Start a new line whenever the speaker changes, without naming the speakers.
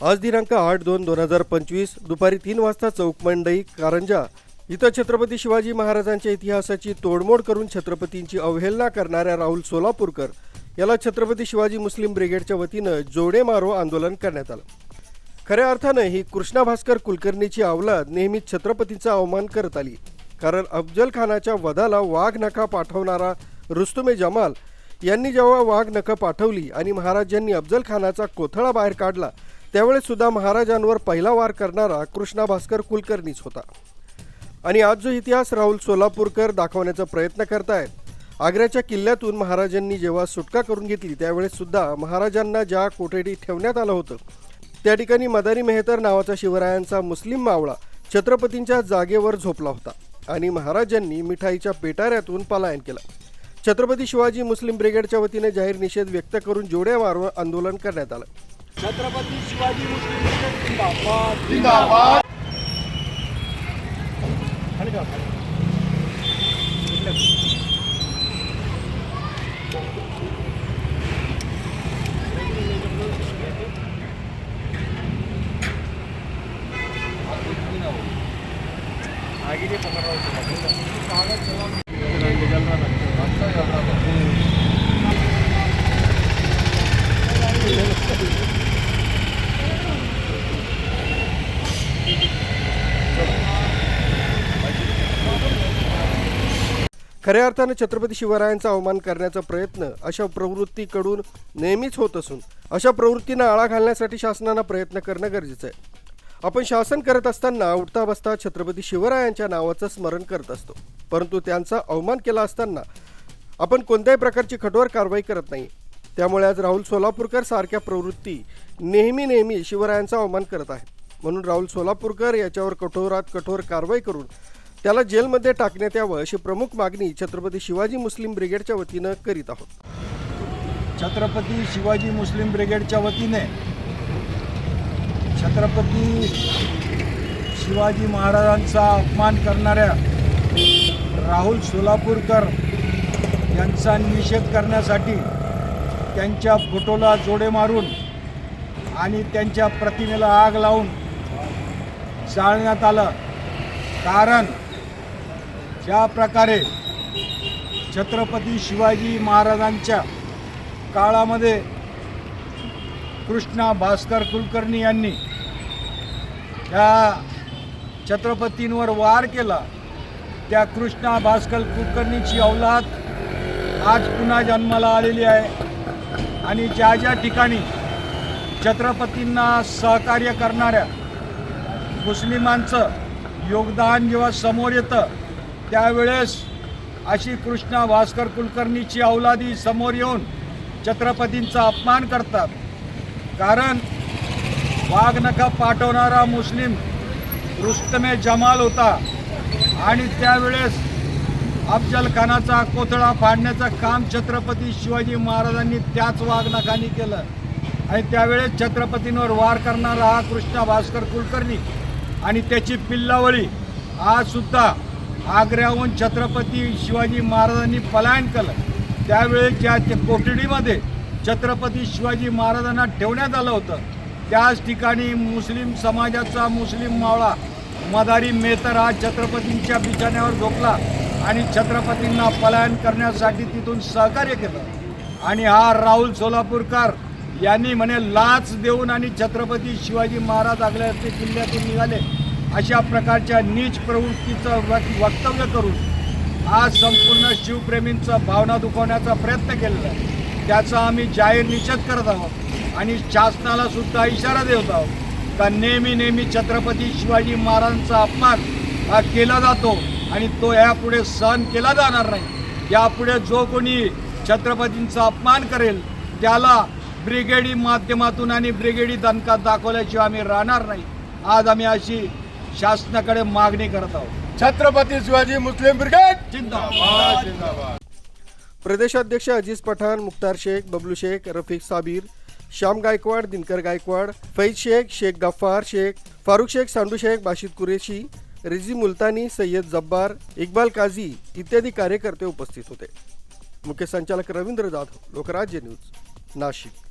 आज दिनांक आठ दोन दोन हजार पंचवीस दुपारी तीन वाजता चौक मंडई कारंजा इथं छत्रपती शिवाजी महाराजांच्या इतिहासाची तोडमोड करून छत्रपतींची अवहेलना करणाऱ्या राहुल सोलापूरकर याला छत्रपती शिवाजी मुस्लिम ब्रिगेडच्या वतीनं जोडे मारो आंदोलन करण्यात आलं. खऱ्या अर्थानं ही कृष्णा भास्कर कुलकर्णीची अवलाद नेहमीच छत्रपतींचा अवमान करत आली. कारण अफजल खानाच्या वधाला वाघ नखा पाठवणारा रुस्तुमे जमाल यांनी जेव्हा वाघ नखं पाठवली आणि महाराजांनी अफजल खानाचा कोथळा बाहेर काढला त्यावेळेस सुद्धा महाराजांवर पहिला वार करणारा कृष्णा भास्कर कुलकर्णीच होता. आणि आज जो इतिहास राहुल सोलापूरकर दाखवण्याचा प्रयत्न करतायत. आग्र्याच्या किल्ल्यातून महाराजांनी जेव्हा सुटका करून घेतली त्यावेळेस सुद्धा महाराजांना ज्या कोठडीत ठेवण्यात आलं होतं त्या ठिकाणी मदारी मेहतर नावाचा शिवरायांचा मुस्लिम मावळा छत्रपतींच्या जागेवर झोपला होता आणि महाराजांनी मिठाईच्या पेटाऱ्यातून पलायन केलं. छत्रपती शिवाजी मुस्लिम ब्रिगेडच्या वतीने जाहीर निषेध व्यक्त करून जोड्या मारून आंदोलन करण्यात आलं.
छत्रपती शिवाजी मुस्लिम लीग जिंदाबाद
जिंदाबाद
खऱ्या अर्थानं छत्रपती शिवरायांचा अवमान करण्याचा प्रयत्न अशा प्रवृत्तीकडून नेहमीच होत असून अशा प्रवृत्तींना आळा घालण्यासाठी शासनानं प्रयत्न करणं गरजेचं आहे. आपण शासन करत असताना उठता बसता छत्रपती शिवरायांच्या नावाचं स्मरण करत असतो. परंतु त्यांचा अवमान केला असताना आपण कोणत्याही प्रकारची कठोर कारवाई करत नाही. त्यामुळे आज राहुल सोलापूरकर सारख्या प्रवृत्ती नेहमी नेहमी शिवरायांचा अवमान करत आहेत. म्हणून राहुल सोलापूरकर याच्यावर कठोरात कठोर कारवाई करून त्याला जेलमध्ये टाकण्यात यावं अशी प्रमुख मागणी छत्रपती शिवाजी मुस्लिम ब्रिगेडच्या वतीनं करीत आहोत.
छत्रपती शिवाजी मुस्लिम ब्रिगेडच्या वतीने छत्रपती शिवाजी महाराजांचा अपमान करणाऱ्या राहुल सोलापूरकर यांचा निषेध करण्यासाठी त्यांच्या फोटोला जोडे मारून आणि त्यांच्या प्रतिमेला आग लावून जाळण्यात आलं. कारण ज्या प्रकारे छत्रपती शिवाजी महाराजांच्या काळामध्ये कृष्णा भास्कर कुलकर्णी यांनी त्या छत्रपतींवर वार केला त्या कृष्णा भास्कर कुलकर्णीची अवलाद आज पुन्हा जन्माला आलेली आहे. आणि ज्या ज्या ठिकाणी छत्रपतींना सहकार्य करणाऱ्या मुस्लिमांचं योगदान जेव्हा समोर येतं त्यावेळेस अशी कृष्णा भास्कर कुलकर्णीची अवलादी समोर येऊन छत्रपतींचा अपमान करतात. कारण वाघनखा पाठवणारा मुस्लिम रुस्तमे जमाल होता आणि त्यावेळेस अफजलखानाचा कोथळा फाडण्याचं काम छत्रपती शिवाजी महाराजांनी त्याच वागनाखानी केलं. आणि त्यावेळेस छत्रपतींवर वार करणारा हा कृष्णा भास्कर कुलकर्णी आणि त्याची पिल्लावळी आज सुद्धा आग्र्याहून छत्रपती शिवाजी महाराजांनी पलायन केलं. त्यावेळेस ज्या त्या कोठडीमध्ये छत्रपती शिवाजी महाराजांना ठेवण्यात आलं होतं. त्याच ठिकाणी मुस्लिम समाजाचा मुस्लिम मावळा मदारी मेहतर हा छत्रपतींच्या बिछाण्यावर झोपला. आणि छत्रपतींना पलायन करण्यासाठी तिथून सहकार्य केलं. आणि हा राहुल सोलापूरकर यांनी म्हणे लाच देऊन आणि छत्रपती शिवाजी महाराज आगल्याचे किल्ल्यातून निघाले. अशा प्रकारच्या नीच प्रवृत्तीचं वक्तव्य करून आज संपूर्ण शिवप्रेमींचा भावना दुखवण्याचा प्रयत्न केलेला आहे. त्याचा आम्ही जाहीर निषेध करत आहोत आणि शासनाला सुद्धा इशारा देत आहोत का नेहमी नेहमी छत्रपती शिवाजी महाराजांचा अपमान हा केला जातो आणि तो यापुढे सहन केला जाणार नाही. यापुढे जो कोणी छत्रपतींचा अपमान करेल त्याला ब्रिगेडी माध्यमातून आणि ब्रिगेडी दणका दाखवल्याशिवाय आम्ही राहणार नाही. आज आम्ही अशी शासनाकडे मागणी करत आहोत.
Chhatrapati Shivaji Muslim brigade!
जिंदाबाद.
जिंदाबाद.
प्रदेशाध्यक्ष अजीज पठाण मुख्तार शेख बबलू शेख रफीक साबीर श्याम गायकवाड दिनकर गायकवाड फैज शेख शेख गफ्फार शेख फारुख शेख सांडू शेख बाशिद कुरेशी रिझी मुलतानी सय्यद जब्बार इक्बाल काझी इत्यादी कार्यकर्ते उपस्थित होते. मुख्य संचालक रवींद्र जाधव लोकराज्य न्यूज नाशिक.